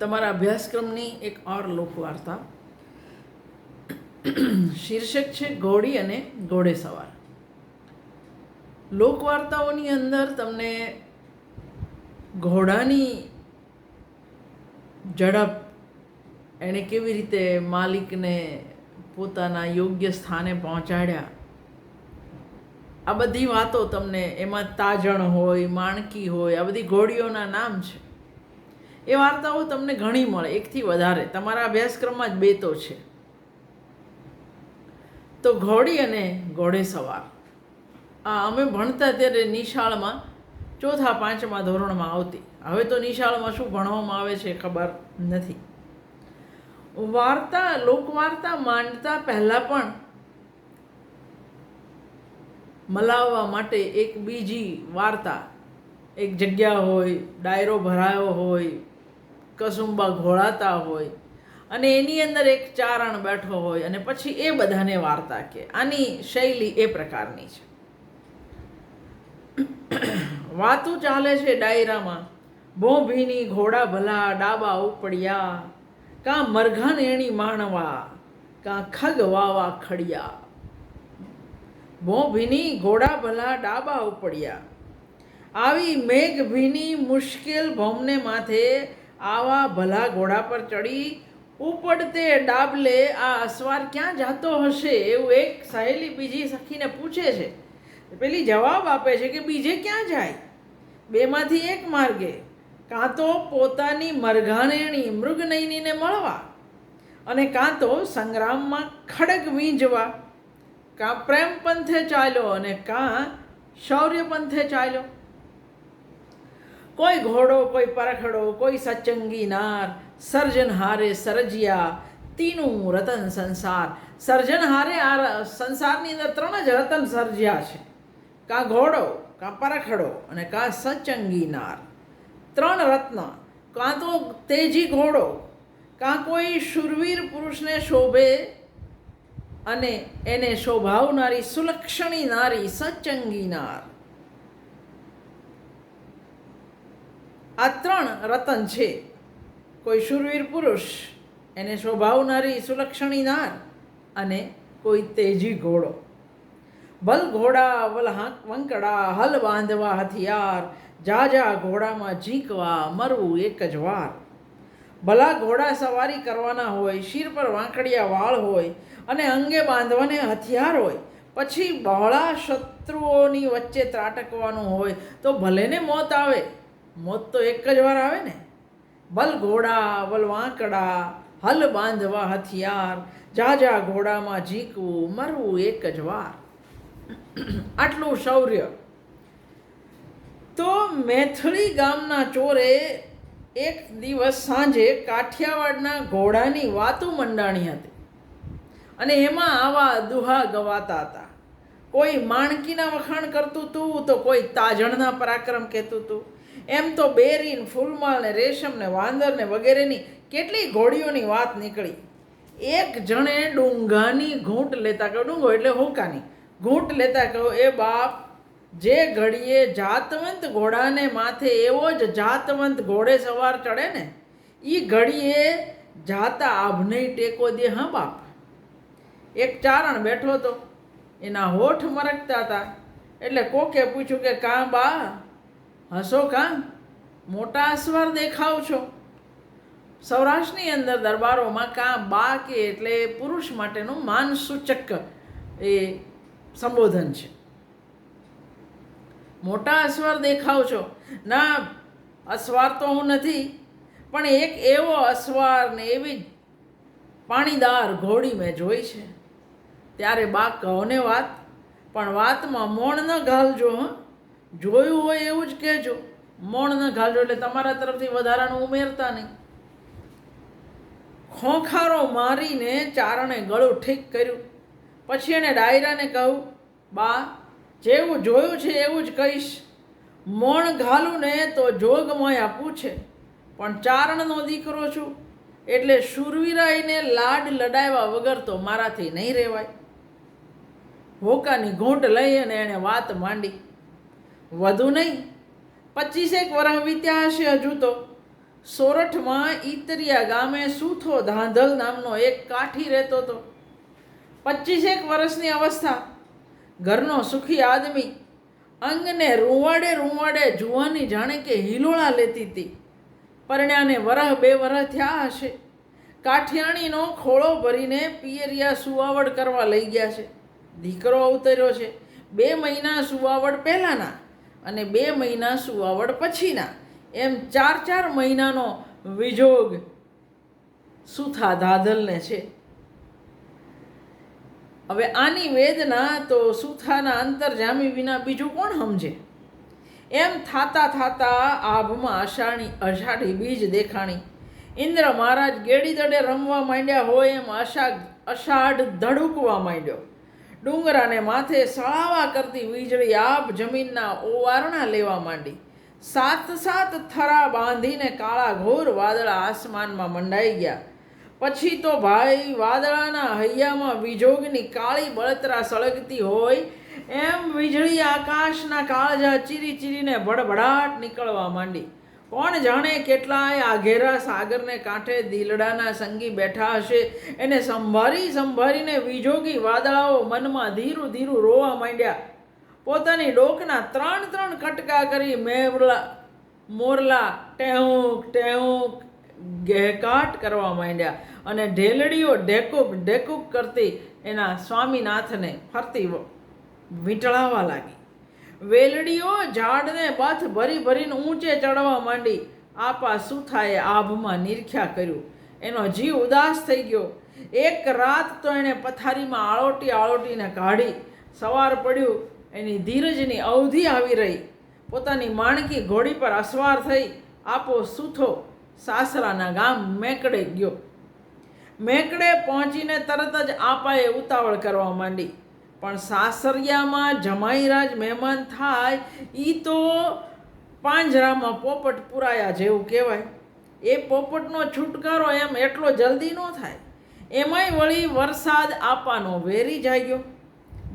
તમારા અભ્યાસક્રમની એક ઓર લોકવાર્તા. શીર્ષક છે ઘોડી અને ઘોડે સવાર લોકવાર્તાઓની અંદર તમને ઘોડાની ઝડપ, એણે કેવી રીતે માલિકને પોતાના યોગ્ય સ્થાને પહોંચાડ્યા, આ બધી વાતો તમને એમાં તાજણ હોય, માણકી હોય, આ બધી ઘોડીઓના નામ છે. એ વાર્તાઓ તમને ઘણી મળે, એકથી વધારે. તમારા અભ્યાસક્રમમાં જ બે તો છે. તો ઘોડી અને ઘોડે સવાર. આ અમે ભણતા ત્યારે નિશાળમાં, ચોથા પાંચમા ધોરણમાં આવતી. હવે તો નિશાળમાં શું ભણવામાં આવે છે ખબર નથી. વાર્તા, લોકવાર્તા માંડતા પહેલાં પણ મલાવવા માટે એક બીજી વાર્તા, એક જગ્યા હોય, ડાયરો ભરાયો હોય કસુંબા ઘોળાતા હોય અને એની અંદર એક ચારણ બેઠો હોય અને પછી એ બધાને વાર્તા કે. આની શૈલી એ પ્રકારની છે. વાતું ચાલે છે ડાયરામાં. ભોભીની ઘોડા ભલા ડાબા ઉપડ્યા. કાં મરઘાન એણી માણવા, કાં ખગ વાવા ખડિયા. ભોભીની ઘોડા ભલા ડાબા ઉપડ્યા. આવી મેઘ ભીની મુશ્કેલ ભોમને માથે આવા ભલા ઘોડા પર ચડી ઉપડતે ડાબલે આ અસવાર ક્યાં જાતો હશે એવું એક સહેલી બીજી સખીને પૂછે છે. પેલી જવાબ આપે છે કે બીજે ક્યાં જાય? બેમાંથી એક માર્ગે. કાં તો પોતાની મરઘાનેણી મૃગનયનીને મળવા અને કાં તો સંગ્રામમાં ખડગ વીંજવા. કાં પ્રેમ પંથે ચાલ્યો અને કાં શૌર્ય પંથે ચાલ્યો. કોઈ ઘોડો, કોઈ પરખડો, કોઈ સચંગી નાર સર્જનહારે સર્જ્યા, તીનું રતન સંસાર. સર્જનહારે આ સંસારની અંદર ત્રણ જ રતન સર્જ્યા છે. કાં ઘોડો, કાં પરખડો અને કાં સચંગી નાર. ત્રણ રત્ન. કાં તો તેજી ઘોડો, કાં કોઈ શુરવીર પુરુષને શોભે અને એને શોભાવનારી સુલક્ષણી નારી સચંગી નાર. આ ત્રણ રતન છે. કોઈ શુરવીર પુરુષ, એને શોભાવનારી સુલક્ષણી નાર અને કોઈ તેજી ઘોડો. ભલ ઘોડા વલ હાંક વંકડા, હલ બાંધવા હથિયાર જાજા ઘોડામાં ઝીંકવા, મરવું એક જ વાર. ભલા ઘોડા સવારી કરવાના હોય, શીર પર વાંકડિયા વાળ હોય અને અંગે બાંધવાને હથિયાર હોય, પછી બહોળા શત્રુઓની વચ્ચે ત્રાટકવાનું હોય તો ભલે ને મોત આવે. મોત તો એક જ વાર આવે ને? બલ ઘોડા બલ વાંકડા, હલ બાંધવા હથિયાર જાજા ઘોડામાં જીકવું મરવું એક જ વાર. આટલું શૌર્ય. તો મેથળી ગામના ચોરે એક દિવસ સાંજે કાઠિયાવાડના ઘોડાની વાતું મંડાણી હતી. અને એમાં આવા દુહા ગવાતા હતા. કોઈ માણકીના વખાણ કરતું હતું તો કોઈ તાજણના પરાક્રમ કહેતું હતું એમ તો બેરીન, ફૂલમાળ ને રેશમ ને વાંદર વગેરેની કેટલી ઘોડીઓની વાત નીકળી. એક જણે ડુંગાની ઘૂંટ લેતા કહ્યું, ડુંગો એટલે હોકાની. ઘૂંટ લેતા કહ્યું, એ બાપ, જે ઘડીએ જાતવંત ઘોડાને માથે એવો જ જાતવંત ઘોડે સવાર ચડે ને એ ઘડીએ જાતા આભને ટેકો દે, હા બાપ. એક ચારણ બેઠો હતો. એના હોઠ મરકતા હતા. એટલે કોકે પૂછ્યું કે, કાં બા હસો કાં મોટા અસવાર દેખાવ છો. સૌરાષ્ટ્રની અંદર દરબારોમાં કાં બા કે એટલે પુરુષ માટેનું માનસૂચક એ સંબોધન છે. મોટા અસવાર દેખાવ છો. ના અસવાર તો હું નથી, પણ એક એવો અસવાર ને એવી પાણીદાર ઘોડી મેં જોઈ છે. ત્યારે બા કહો ને વાત, પણ વાતમાં મોણ ન ઘાલજો હં? જોયું હોય એવું જ કહેજો. મોણ ન ઘાલજો એટલે તમારા તરફથી વધારાનું ઉમેરતા નહીં. ખોખારો મારીને ચારણે ગળું ઠીક કર્યું. પછી એણે ડાયરાને કહ્યું, બા, જેવું જોયું છે એવું જ કહીશ. મોણ ઘાલું ને તો જોગમયા પૂછે પણ ચારણનો દીકરો છું. એટલે શુરવીરાઈને લાડ લડાવ્યા વગર તો મારાથી નહીં રહેવાય. હોકાની ઘૂંટ લઈ અને એણે વાત માંડી. વધુ નહીં. પચીસેક વર્ષ વીત્યા હશે હજુ તો. સોરઠમાં ઈતરિયા ગામે સુથો ધાંધલ નામનો એક કાઠી રહેતો હતો પચીસેક વર્ષની અવસ્થા. ઘરનો સુખી આદમી. અંગને રૂંવાડે રૂંવાડે જુવાની જાણે કે હિલોળા લેતી હતી પરણ્યાને વરહ બે વરહ થયા હશે. કાઠિયાણીનો ખોળો ભરીને પિયરિયા સુવાવડ કરવા લઈ ગયા છે. દીકરો અવતર્યો છે. બે મહિના સુવાવડ પહેલાંના. અને બે મહિના સુવાવડ પછીના. એમ ચાર ચાર મહિનાનો વિજોગ સુથા ધાધલને છે. હવે આની વેદના તો સુથાના અંતરજામી વિના બીજું કોણ સમજે? એમ થાતા થાતા આભમાં અષાઢી અષાઢી બીજ દેખાણી. ઇન્દ્ર મહારાજ ગેડી દડે રમવા માંડ્યા હોય એમ અષાઢ અષાઢ ધડુકવા માંડ્યો. ડુંગરાને માથે સળાવા કરતી વીજળી આપ જમીનના ઓવારણા લેવા માંડી. સાત સાત થરા બાંધીને કાળા ઘોર વાદળા આસમાનમાં મંડાઈ ગયા. પછી તો ભાઈ વાદળાના હૈયામાં વિજોગની કાળી બળતરા સળગતી હોય, એમ વીજળી આકાશના કાળજા ચીરી ચીરીને ભડભડાટ નીકળવા માંડી. કોણ જાણે કેટલાય આઘેરા સાગરને કાંઠે દીલડાના સંગી બેઠા હશે? એને સંભાળી સંભાળીને વિજોગી વાદળાઓ મનમાં ધીરું ધીરું રોવા માંડ્યા. પોતાની ડોકના ત્રણ ત્રણ કટકા કરી મેવલા મોરલા, ટેહુંક ટેહુંક, ગહેકાટ કરવા માંડ્યા અને ઢેલડીઓ ઢેકુક ઢેકુક કરતી એના સ્વામીનાથને ફરતી વીંટળાવા લાગી. વેલડીઓ ઝાડને બથ ભરી ભરીને ઊંચે ચડવા માંડી. આપા સુથાએ આભમાં નિરખ્યા કર્યું. એનો જીવ ઉદાસ થઈ ગયો. એક રાત તો એણે પથારીમાં આળોટી આળોટીને કાઢી. સવાર પડ્યું, એની ધીરજની અવધિ આવી રહી. પોતાની માણકી ઘોડી પર અસવાર થઈ. આપો સુથો, સાસરાના ગામ મેકડે ગયો. મેકડે પહોંચીને તરત જ આપાએ ઉતાવળ કરવા માંડી. પણ સાસરિયામાં જમાઈરાજ મહેમાન થાય એ તો પાંજરામાં પોપટ પુરાયા જેવું કહેવાય. એ પોપટનો છુટકારો એમ એટલો જલ્દી ન થાય. એમાંય વળી વરસાદ આપવાનો વેરી જાગ્યો.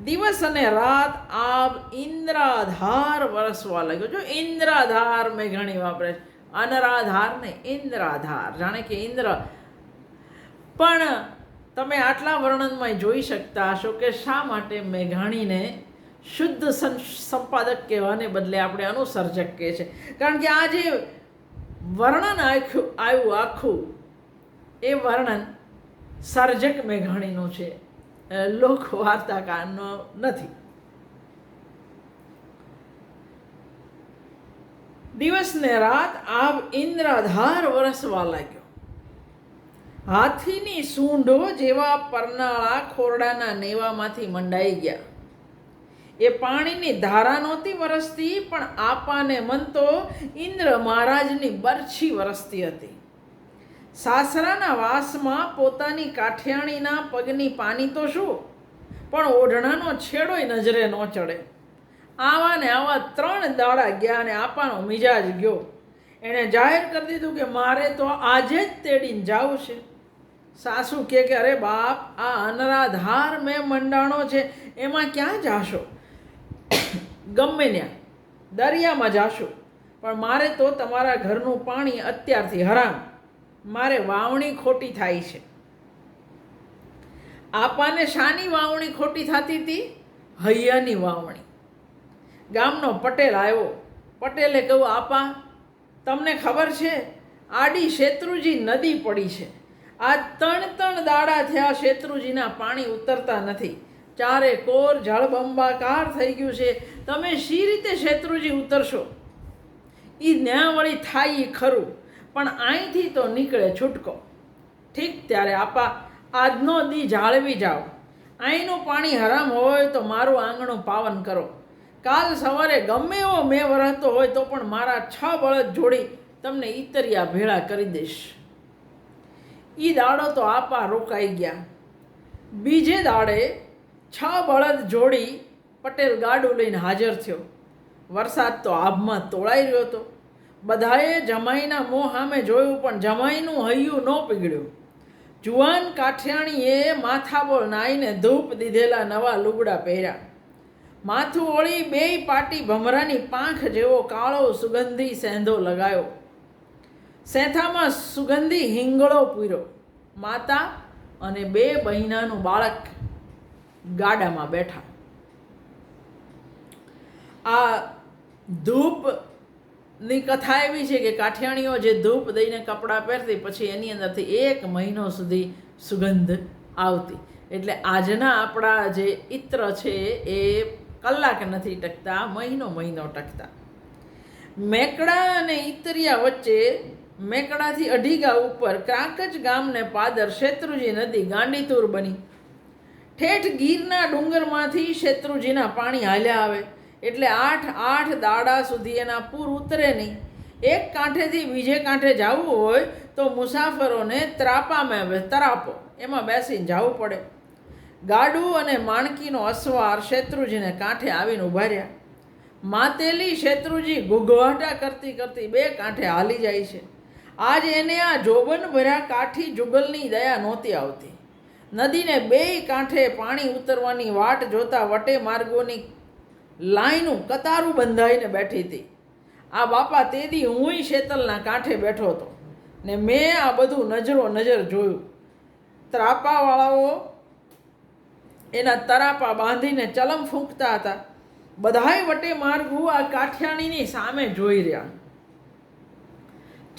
દિવસ અને રાત આબ ઇન્દ્રાધાર વરસવા લાગ્યો. જો ઇન્દ્રાધાર મેં ઘણી વાપરે છે. અનરાધાર ને ઇન્દ્રાધાર. જાણે કે ઇન્દ્ર. પણ તમે આટલા વર્ણનમાં જોઈ શકતા હશો કે શા માટે મેઘાણીને શુદ્ધ સંપાદક કહેવાને બદલે આપણે અનુસર્જક કહે છે. કારણ કે આ જે વર્ણન આખ્યું આવ્યું આખું, એ વર્ણન સર્જક મેઘાણીનું છે. લોકવાર્તાકારનો લોક નથી. દિવસ ને રાત આબ ઇન્દ્રાધાર વરસવા લાગ્યો. હાથીની સૂંઢો જેવા પરનાળા ખોરડાના નેવામાંથી મંડાઈ ગયા. એ પાણીની ધારા નહોતી વરસતી, પણ આપાને મન તો ઇન્દ્ર મહારાજની બરછી વરસતી હતી. સાસરાના વાસમાં પોતાની કાઠિયાણીના પગની પાની તો શું? પણ ઓઢણાનો છેડોય નજરે ન ચડે. આવા ને આવા ત્રણ દાડા ગયા અને આપાનો મિજાજ ગયો. એણે જાહેર કરી દીધું કે મારે તો આજે જ તેડીને જવું છે. સાસુ કે કે, અરે બાપ, આ અનરાધાર મેં મંડાણો છે, એમાં ક્યાં જાશો? ગમે ત્યાં દરિયામાં જાશો, પણ મારે તો તમારા ઘરનું પાણી અત્યારથી હરામ. મારે વાવણી ખોટી થાય છે. આપાને શાની વાવણી ખોટી થતી હતી હૈયાની વાવણી. ગામનો પટેલ આવ્યો. પટેલે કહ્યું, આપા, તમને ખબર છે, આડી શેત્રુજી નદી પડી છે. આ ત્રણ ત્રણ દાડા થયા શેત્રુજીના પાણી ઉતરતા નથી. ચારે કોર જળબંબાકાર થઈ ગયું છે. તમે શી રીતે શેત્રુજી ઉતરશો? એ ન્યા વળી થાય એ ખરું, પણ અહીંથી તો નીકળે છૂટકો. ઠીક ત્યારે આપા, આજનો દી જાળવી જાઓ. અહીંનું પાણી હરામ હોય તો મારું આંગણું પાવન કરો. કાલ સવારે ગમે એવો મેં વરહતો હોય તો પણ મારા છ બળદ જોડી તમને ઈતરિયા ભેળા કરી દઈશ. ઈ દાડો તો આપા રોકાઈ ગયા. બીજે દાડે છ બળદ જોડી પટેલ ગાડું લઈને હાજર થયો. વરસાદ તો આભમાં તોળાઈ રહ્યો હતો. બધાએ જમાઈના મોં સામે જોયું, પણ જમાઈનું હૈયું ન પીગળ્યું. જુવાન કાઠિયાણીએ માથાબોળ નાઈને ધૂપ દીધેલા નવા લુગડા પહેર્યા. માથું ઓળી બેય પાટી ભમરાની પાંખ જેવો કાળો સુગંધી સેંધો લગાયો. સેથામાં સુગંધી હિંગળો પૂર્યો. માતા અને બે બહેનાનું બાળક ગાડામાં બેઠા. આ ધૂપની કથા એવી છે કે કાઠિયાણીઓ જે ધૂપ દઈને કપડાં પહેરતી, પછી એની અંદરથી એક મહિનો સુધી સુગંધ આવતી. એટલે આજના આપણા જે ઇત્ર છે એ કલાક નથી ટકતા, મહિનો મહિનો ટકતા. મેકડા અને ઇતરિયા વચ્ચે મેકડાથી અઢી ગામ ઉપર ક્રાંકજ ગામને પાદર શેત્રુજી નદી ગાંડીતુર બની. ઠેઠ ગીરના ડુંગરમાંથી શેત્રુજીના પાણી હાલ્યા આવે. એટલે આઠ આઠ દાડા સુધી એના પૂર ઉતરે નહીં. એક કાંઠેથી બીજે કાંઠે જવું હોય તો મુસાફરોને ત્રાપામાં તરાપો. એમાં બેસીને જવું પડે. ગાડું અને માણકીનો અસવાર શેત્રુજીને કાંઠે આવીને ઊભા રહ્યા. માતેલી શેત્રુજી ઘૂઘવાટા કરતી કરતી બે કાંઠે હાલી જાય છે. આજ એને આ જોબન ભર્યા કાઠી જુગલની દયા નહોતી આવતી. નદીને બેય કાંઠે પાણી ઉતરવાની વાટ જોતા વટે માર્ગોની લાઈનું કતારું બંધાઈને બેઠી હતી. આ બાપા તેદી હુંય શેતલના કાંઠે બેઠો હતો ને મેં આ બધું નજરો નજર જોયું. ત્રાપાવાળાઓ એના તરાપા બાંધીને ચલમ ફૂંકતા હતા. બધાય વટે માર્ગુ આ કાઠિયાણીની સામે જોઈ રહ્યા.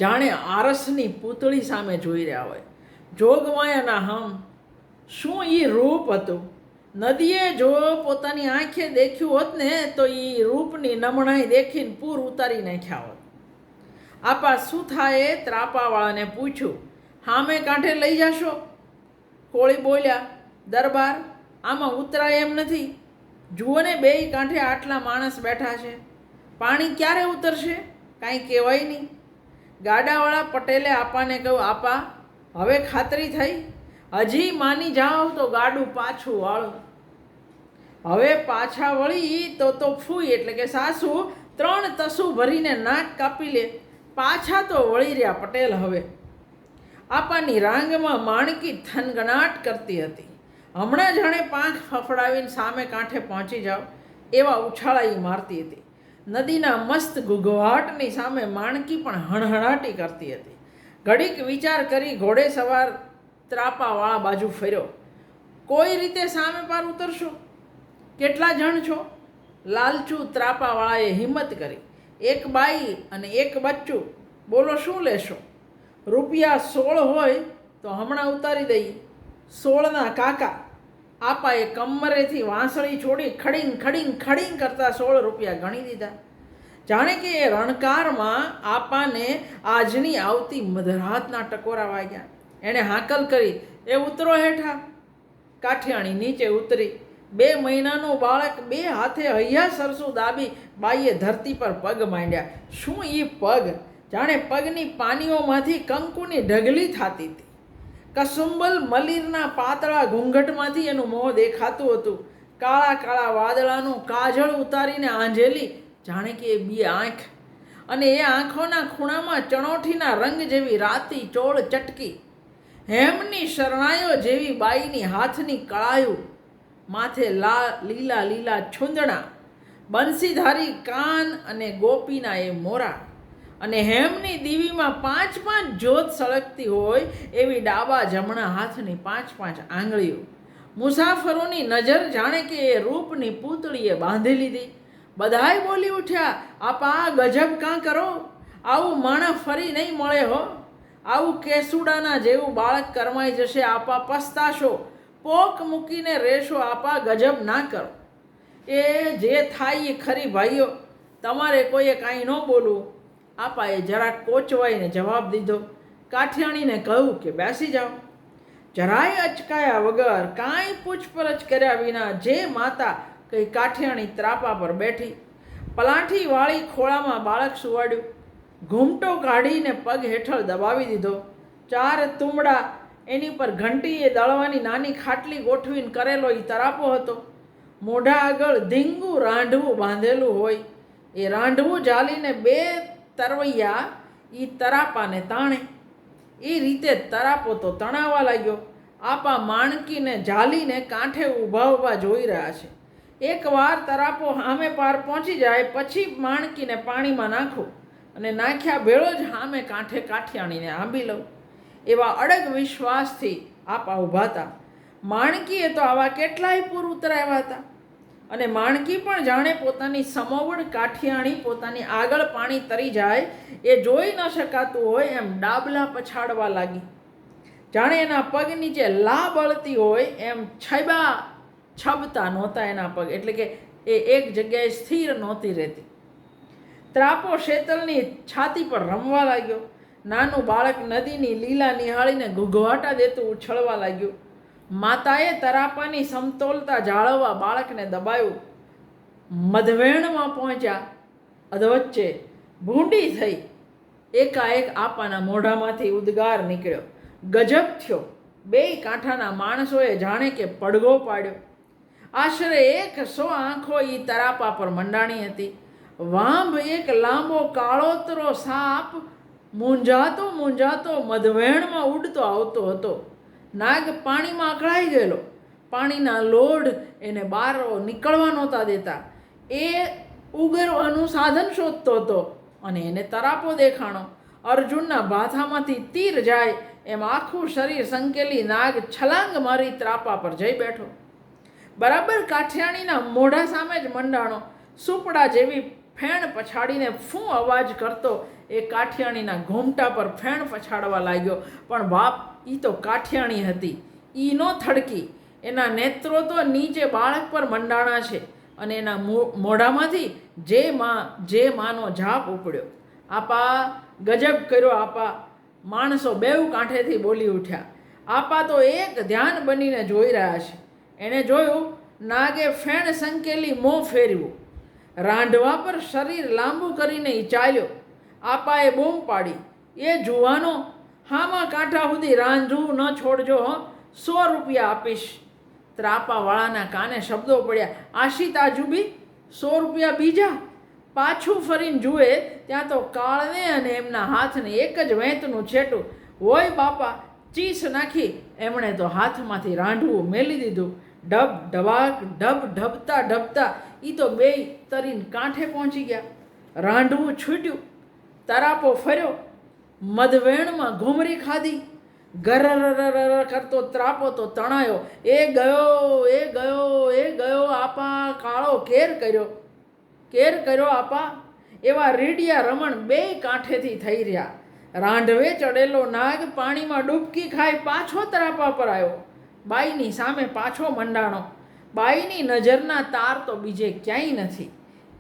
જાણે આરસની પૂતળી સામે જોઈ રહ્યા હોય. જોગમાયાના હમ, શું એ રૂપ હતું? નદીએ જો પોતાની આંખે દેખ્યું હોત ને, તો એ રૂપની નમણાઈ દેખીને પૂર ઉતારી નાખ્યા હોત. આપા શું થાય? ત્રાપાવાળાને પૂછ્યું. હામે કાંઠે લઈ જાશો? કોળી બોલ્યા, દરબાર, આમાં ઉતરાય એમ નથી. જુઓ ને બેય કાંઠે આટલા માણસ બેઠા છે. પાણી ક્યારે ઉતરશે? કાંઈ કહેવાય નહીં. ગાડાવાળા પટેલે આપાને કહ્યું, આપા, હવે ખાતરી થઈ? હજી માની જાઓ તો ગાડું પાછું વાળો. હવે પાછા વળી તો તો ફૂઈ, એટલે કે સાસુ ત્રણ તસુ ભરીને નાક કાપી લે. પાછા તો વળી રહ્યા પટેલ હવે. આપાની રાંગમાં માણકી થનગણાટ કરતી હતી. હમણાં જાણે પાંખ ફફડાવીને સામે કાંઠે પહોંચી જાઓ, એવા ઉછાળા એ મારતી હતી. નદીના મસ્ત ગુગવાટની સામે માણકી પણ હણહણાટી કરતી હતી. ઘડીક વિચાર કરી ઘોડે સવાર ત્રાપાવાળા બાજુ ફેર્યો. કોઈ રીતે સામે પાર ઉતરશો? કેટલા જણ છો? લાલચુ ત્રાપાવાળાએ હિંમત કરી. એક બાઈ અને એક બચ્ચું. બોલો શું લેશો? રૂપિયા સોળ હોય તો હમણાં ઉતારી દઈએ સોળના કાકા. આપાએ કમરેથી વાંસળી છોડી ખડીંગ ખડીંગ ખડીંગ કરતા સોળ રૂપિયા ગણી દીધા. જાણે કે એ રણકારમાં આપાને આજની આવતી મધરાતના ટકોરા વાગ્યા. એણે હાકલ કરી, એ ઉતરો હેઠા. કાઠિયાણી નીચે ઉતરી. બે મહિનાનું બાળક બે હાથે હૈયા સરસું દાબી બાઈએ ધરતી પર પગ માંડ્યા. શું એ પગ? જાણે પગની પાનીઓમાંથી કંકુની ઢગલી થતી હતી. કસુંબલ મલીરના પાતળા ઘૂંઘટમાંથી એનું મોં દેખાતું હતું. કાળા કાળા વાદળાનું કાજળ ઉતારીને આંજેલી જાણે કે એ બે આંખ અને એ આંખોના ખૂણામાં ચણોઠીના રંગ જેવી રાતી ચોળ ચટકી. હેમની શરણાઈઓ જેવી બાઈની હાથની કળાયું, માથે લા, લીલા લીલા છૂંદણા બંસીધારી કાન અને ગોપીના એ મોરા. અને હેમની દીવીમાં પાંચ પાંચ જ્યોત સળગતી હોય એવી ડાબા જમણા હાથની પાંચ પાંચ આંગળીઓ. મુસાફરોની નજર જાણે કે એ રૂપની પૂતળીએ બાંધી લીધી. બધાય બોલી ઉઠ્યા, આપા, ગજબ કાં કરો? આવું માણસ ફરી નહીં મળે હો. આવું કેસુડાના જેવું બાળક કરમાઈ જશે, આપા, પસ્તાશો. પોક મૂકીને રહેશો આપા, ગજબ ના કરો. એ જે થાય એ ખરી ભાઈઓ. તમારે કોઈએ કાંઈ ન બોલવું. આપાએ જરાક કોચવાઈને જવાબ દીધો. કાઠિયાણીને કહ્યું કે, બેસી જાઓ. જરાય અચકાયા વગર કાંઈ પૂછપરછ કર્યા વિના જે માતા કંઈ કાઠિયાણી ત્રાપા પર બેઠી. પલાઠી વાળી ખોળામાં બાળક સુવાડ્યું. ઘૂમટો કાઢીને પગ હેઠળ દબાવી દીધો. ચાર તુમડા એની પર ઘંટીએ દળવાની નાની ખાટલી ગોઠવીને કરેલો એ તરાપો હતો. મોઢા આગળ ધીંગું રાંઢવું બાંધેલું હોય. એ રાંઢવું જાલીને બે તરવૈયા એ તરાપાને તાણે. એ રીતે તરાપો તો તણાવા લાગ્યો. આપા માણકીને જાલીને કાંઠે ઊભા ઊભા જોઈ રહ્યા છે. એકવાર તરાપો સામે પાર પહોંચી જાય, પછી માણકીને પાણીમાં નાખો અને નાખ્યા ભેળો જ હામે કાંઠે કાઠિયાણીને આંબી લઉં. એવા અડગ વિશ્વાસથી આપા ઊભા હતા. માણકીએ તો આવા કેટલાય પૂર ઉતરાવ્યા હતા. અને માણકી પણ જાણે પોતાની સમવડ કાઠિયાણી પોતાની આગળ પાણી તરી જાય, એ જોઈ ન શકાતું હોય એમ ડાબલા પછાડવા લાગી. જાણે એના પગ નીચે લા બળતી હોય એમ છબા છબતા નહોતા એના પગ, એટલે કે એ એક જગ્યાએ સ્થિર નહોતી રહેતી. ત્રાપો શેતલની છાતી પર રમવા લાગ્યો. નાનું બાળક નદીની લીલા નિહાળીને ઘૂઘવાટા દેતું ઉછળવા લાગ્યું. માતાએ તરાપાની સમતોલતા જાળવવા બાળકને દબાયું મધવેણમાં પહોંચ્યા. અધવચ્ચે ભૂંડી થઈ. એકાએક આપાના મોઢામાંથી ઉદ્ગાર નીકળ્યો. ગજબ થયો. બેય કાંઠાના માણસોએ જાણે કે પડઘો પાડ્યો. આશરે એક સો આંખો એ તરાપા પર મંડાણી હતી. વાંભ એક લાંબો કાળોતરો સાપ મૂંઝાતો મૂંઝાતો મધવેણમાં ઉડતો આવતો હતો. નાગ પાણીમાં અકળાઈ ગયેલો. પાણીના લોઢ એને બહાર નીકળવા નહોતા દેતા. એ ઉગરવાનું સાધન શોધતો હતો અને એને તરાપો દેખાણો. અર્જુનના ભાથામાંથી તીર જાય એમ આખું શરીર સંકેલી નાગ છલાંગ મારી ત્રાપા પર જઈ બેઠો. બરાબર કાઠિયાણીના મોઢા સામે જ મંડાણો. સુપડા જેવી ફેણ પછાડીને ફૂં અવાજ કરતો એ કાઠિયાણીના ઘૂમટા પર ફેણ પછાડવા લાગ્યો. પણ બાપ એ તો કાઠિયાણી હતી. એ નો થડકી. એના નેત્રો તો નીચે બાળક પર મંડાણા છે અને એના મોઢામાંથી જે માં, જે માનો જાપ ઉપડ્યો. આપા, ગજબ કર્યો આપા. માણસો બેઉ કાંઠેથી બોલી ઉઠ્યા. આપા તો એક ધ્યાન બનીને જોઈ રહ્યા છે. એણે જોયું, નાગે ફેણ સંકેલી મોં ફેર્યું રાંઢવા પર શરીર લાંબુ કરીને ચાલ્યો આપાએ બૂમ પાડી. એ જુવાનો હામાં કાંઠા સુધી રાંધવું ન છોડજો સો રૂપિયા આપીશ. ત્રાપાવાળાના કાને શબ્દો પડ્યા. આશિત આજુબી સો રૂપિયા બીજા. પાછું ફરીને જુએ, ત્યાં તો કાળને અને એમના હાથને એક જ વેંતનું છેટું. હોય બાપા, ચીસ નાખી. એમણે તો હાથમાંથી રાંઢવું મેલી દીધું. ઢબ ઢબાક ઢબ ઢબતા ઢબતા. એ તો બેય તરીને કાંઠે પહોંચી ગયા. રાંઢવું છૂટ્યું. તરાપો ફર્યો. મધવેણમાં ઘૂમરી ખાધી. ગરર કરતો, ત્રાપો તો તણાયો. એ ગયો એ ગયો એ ગયો આપા, કાળો કેર કર્યો. કેર કર્યો આપા. એવા રીડિયા રમણ બે કાંઠેથી થઈ રહ્યા. રાંઢવે ચડેલો નાગ પાણીમાં ડૂબકી ખાઈ પાછો તરાપા પર આવ્યો. બાઈની સામે પાછો મંડાણો. બાઈની નજરના તાર તો બીજે ક્યાંય નથી.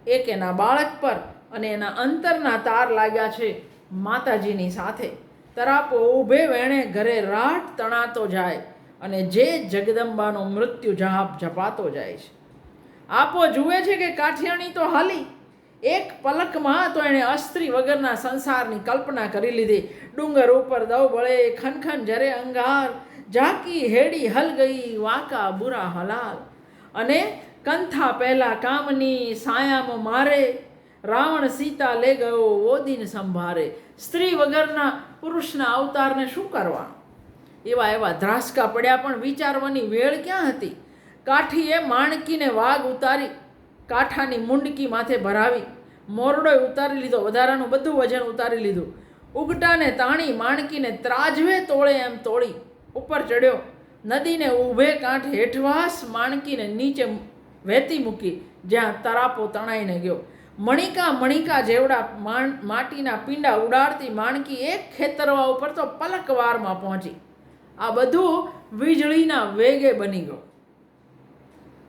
એક એના બાળક પર અને એના અંતરના તાર લાગ્યા છે. માતાજીની સાથે. તરાપો ઊભે વેણે ઘરે રાટ તણાતો જાય અને જે જગદંબાનો મૃત્યુ જાપ જપાતો જાય છે. આપો જુએ છે કે કાઠિયાણી તો હાલી. એક પલકમાં તો એણે અસ્ત્રી વગરના સંસારની કલ્પના કરી લીધી. ડુંગર ઉપર દવ બળે, ખનખન જરે અંગાર, ઝાંકી હેડી હલ ગઈ, વાંકા બુરા હલાલ. અને કંથા પહેલાં કામની સાયામ મારે રાવણ સીતા લે ગયો ઓદીન સંભારે. સ્ત્રી વગરના પુરુષના અવતારને શું કરવાનું? એવા એવા ધ્રાસકા પડ્યા પણ વિચારવાની વેળ ક્યાં હતી? કાઠીએ માણકીને વાઘ ઉતારી, કાંઠાની મુંડકી માથે ભરાવી મોરડોય ઉતારી લીધો, વધારાનું બધું વજન ઉતારી લીધું. ઉગટાને તાણી માણકીને ત્રાજવે તોળે એમ તોડી ઉપર ચડ્યો. નદીને ઊભે કાંઠ હેઠવાસ માણકીને નીચે વહેતી મૂકી, જ્યાં તરાપો તણાઈને ગયો. મણિકા મણિકા જેવડા માણ માટીના પીંડા ઉડાડતી માણકી એક ખેતરવા ઉપર તો પલકવારમાં પહોંચી. આ બધું વીજળીના વેગે બની ગયો.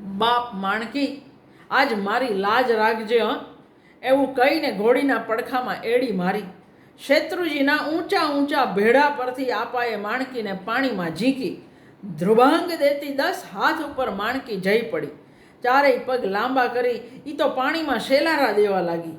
બાપ માણકી, આજ મારી લાજ રાખજે, હં. એવું કહીને ઘોડીના પડખામાં એડી મારી. શેત્રુજીના ઊંચા ઊંચા ભેડા પરથી આપાએ માણકીને પાણીમાં ઝીકી. ધ્રુવાંગ દેતી દસ હાથ ઉપર માણકી જઈ પડી. ચારેય પગ લાંબા કરી એ તો પાણીમાં શેલારા દેવા લાગી.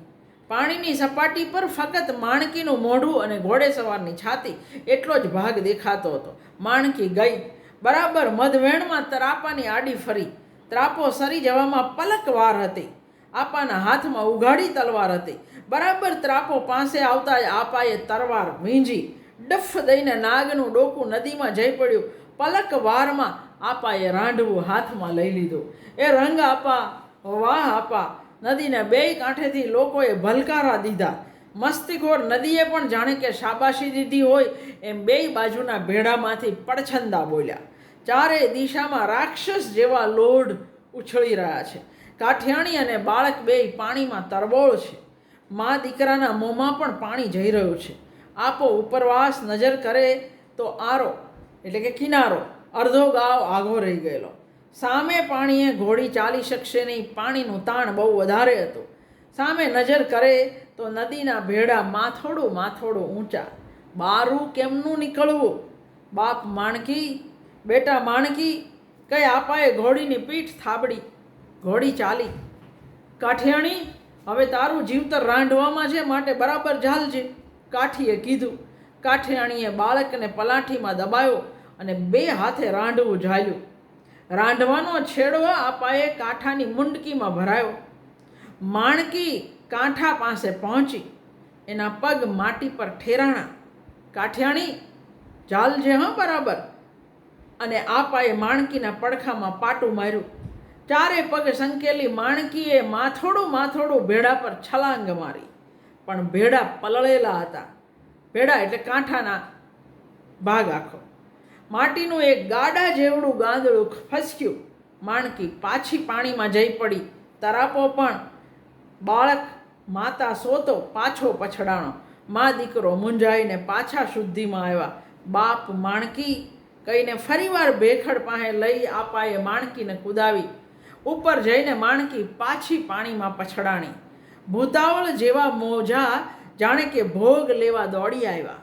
પાણીની સપાટી પર ફક્ત માણકીનું મોઢું અને ઘોડે સવારની છાતી એટલો જ ભાગ દેખાતો હતો. માણકી ગઈ. બરાબર મધવેણમાં ત્રાપાની આડી ફરી. ત્રાપો સરી જવામાં પલક વાર હતી. આપાના હાથમાં ઉઘાડી તલવાર હતી. બરાબર ત્રાપો પાસે આવતા જ આપાએ તરવાર વીંજી. ડફ દઈને નાગનું ડોકું નદીમાં જઈ પડ્યું. પલક વારમાં આપાએ રાંઢવું હાથમાં લઈ લીધું. એ રંગ આપા, વાહ આપા, નદીને બેય કાંઠેથી લોકોએ ભલકારા દીધા. મસ્તીખોર નદીએ પણ જાણે કે શાબાશી દીધી હોય એમ બેય બાજુના ભેડામાંથી પડછંદા બોલ્યા. ચારે દિશામાં રાક્ષસ જેવા લોઢ ઉછળી રહ્યા છે. કાઠિયાણી અને બાળક બેય પાણીમાં તરબોળ છે. મા દીકરાના મોંમાં પણ પાણી જઈ રહ્યું છે. આપો ઉપરવાસ નજર કરે તો આરો, એટલે કે કિનારો અડધો ગાવ આઘો રહી ગયેલો. સામે પાણીએ ઘોડી ચાલી શકશે નહીં, પાણીનું તાણ બહુ વધારે હતું. સામે નજર કરે તો નદીના ભેડા માથોડું માથોડું ઊંચા. બારું કેમનું નીકળવું? બાપ માણકી, બેટા માણકી, કઈ આપાએ ઘોડીની પીઠ થાબડી. ઘોડી ચાલી. કાઠિયાણી, હવે તારું જીવતર રાંધવામાં છે, માટે બરાબર ઝાલજે કાઠીએ કીધું. કાઠિયાણીએ બાળકને પલાઠીમાં દબાયો. અને બે હાથે રાંડવું ઝાલ્યું રાંધવાનો છેડો પાયે કાંઠાની મુંડકીમાં ભરાયો. માણકી કાંઠા પાસે પહોંચી. એના પગ માટી પર ઠેરાણા. કાઠિયાણી ચાલજે હા, બરાબર. અને આ પાયે માણકીના પડખામાં પાટું માર્યું. ચારે પગ સંકેલી માણકીએ માથોડું માથોડું ભેડા પર છલાંગ મારી. પણ ભેડા પલળેલા હતા. ભેડા એટલે કાંઠાના ભાગ આખો. માટીનું એક ગાડા જેવડું ગાંદડું ફસક્યું માણકી પાછી પાણીમાં જઈ પડી. તરાપો પણ. બાળક માતા સોતો પાછો પછડાણો. મા દીકરો મૂંઝાઈને પાછા શુદ્ધિમાં આવ્યા. બાપ માણકી કહીને ફરીવાર ભેખડ પાસે લઈ આપાએ માણકીને કુદાવી. ઉપર જઈને માણકી પાછી પાણીમાં પછડાણી. ભૂતાવળ જેવા મોજા જાણે કે ભોગ લેવા દોડી આવ્યા.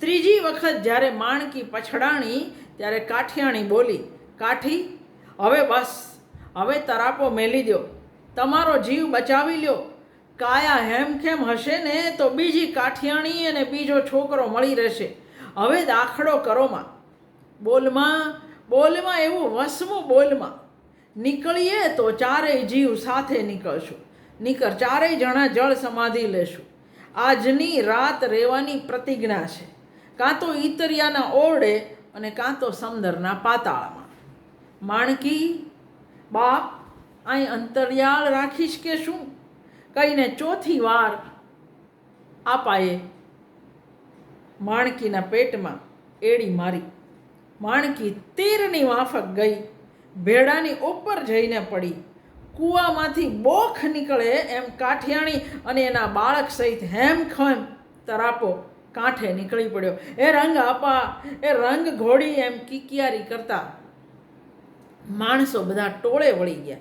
ત્રીજી વખત જ્યારે માણકી પછડાણી, ત્યારે કાઠિયાણી બોલી, કાઠી, હવે બસ, હવે તરાપો મેલી દો તમારો જીવ બચાવી લ્યો. કાયા હેમખેમ હશે ને, તો બીજી કાઠિયાણી અને બીજો છોકરો મળી રહેશે. હવે દાખલો કરોમાં બોલમાં બોલમાં એવું વસમું બોલમાં. નીકળીએ તો ચારેય જીવ સાથે નીકળશું. નીકળ ચારેય જણા જળ સમાધિ લેશું. આજની રાત રહેવાની પ્રતિજ્ઞા છે. કાં તો ઈતરિયાના ઓરડે અને કાં તો સમંદરના પાતાળમાં. માણકી, બાપ અહીં અંતરિયાળ રાખીશ કે શું? કહીને ચોથી વાર આપાએ માણકીના પેટમાં એડી મારી. માણકી તીરની માફક ગઈ, ભેડાની ઉપર જઈને પડી. કૂવામાંથી બોખ નીકળે એમ કાઠિયાણી અને એના બાળક સહિત હેમખેમ તરાપો કાંઠે નીકળી પડ્યો. એ રંગ આપા, એ રંગ ઘોડી એમ કિકિયારી કરતા માણસો બધા ટોળે વળી ગયા.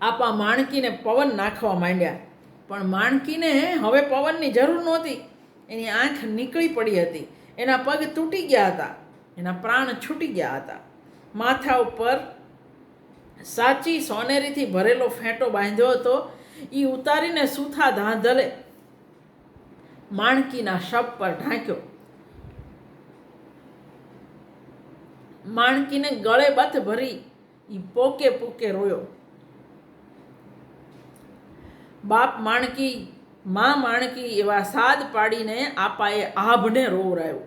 આપા માણકીને પવન નાખવા માંડ્યા. પણ માણકીને હવે પવનની જરૂર નહોતી. એની આંખ નીકળી પડી હતી. એના પગ તૂટી ગયા હતા. એના પ્રાણ છૂટી ગયા હતા. માથા ઉપર સાચી સોનેરીથી ભરેલો ફેંટો બાંધ્યો હતો. એ ઉતારીને સૂથા ધાંધલે માણકીના શબ પર ઢાંક્યો. માણકીને ગળે બથ ભરી એ પોકે પોકે રોયો. બાપ માણકી, માં માણકી એવા સાદ પાડીને આપાએ આભને રોવરાયો.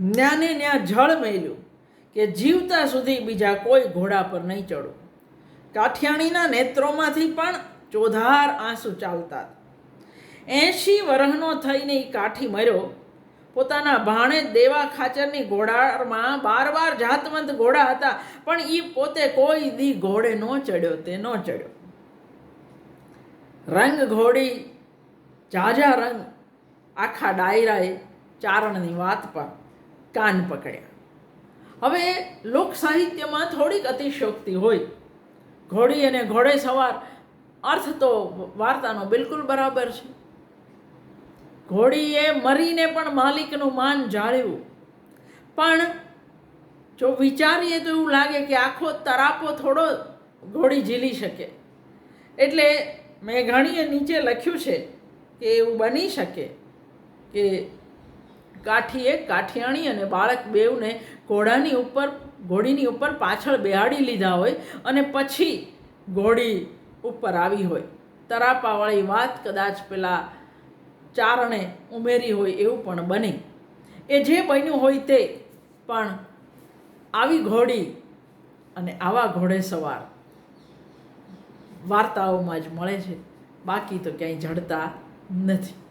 ન્યાને ન્યા જળ મેલ્યું કે જીવતા સુધી બીજા કોઈ ઘોડા પર નહીં ચડો. કાઠિયાણીના નેત્રોમાંથી પણ ચોધાર આંસુ ચાલતા. એંશી વરહનો થઈને એ કાઠી મર્યો. પોતાના ભાણે દેવા ખાચરની ઘોડામાં બાર બાર જાતવંત ઘોડા હતા, પણ એ પોતે કોઈ દી ઘોડે ન ચડ્યો, તે ન ચડ્યો. રંગ ઘોડી ઝાઝા રંગ, આખા ડાયરાએ ચારણની વાત પર કાન પકડ્યા. હવે લોક સાહિત્યમાં થોડીક અતિશોક્તિ હોય. ઘોડી અને ઘોડે સવાર. અર્થ તો વાર્તાનો બિલકુલ બરાબર છે. ઘોડીએ મરીને પણ માલિકનું માન જાળવ્યું. પણ જો વિચારીએ તો એવું લાગે કે આખો તરાપો થોડો ઘોડી ઝીલી શકે. એટલે મેં ઘણીએ નીચે લખ્યું છે કે એવું બની શકે કે કાઠીએ કાઠિયાણી અને બાળક બેવને ઘોડાની ઉપર, ઘોડીની ઉપર પાછળ બેહાડી લીધા હોય અને પછી ઘોડી ઉપર આવી હોય. તરાપાવાળી વાત કદાચ પેલા ચારણે ઉમેરી હોય એવું પણ બને. એ જે બન્યું હોય તે, પણ આવી ઘોડી અને આવા ઘોડે સવાર. વાર્તાઓમાં જ મળે છે. બાકી તો ક્યાંય જડતા નથી.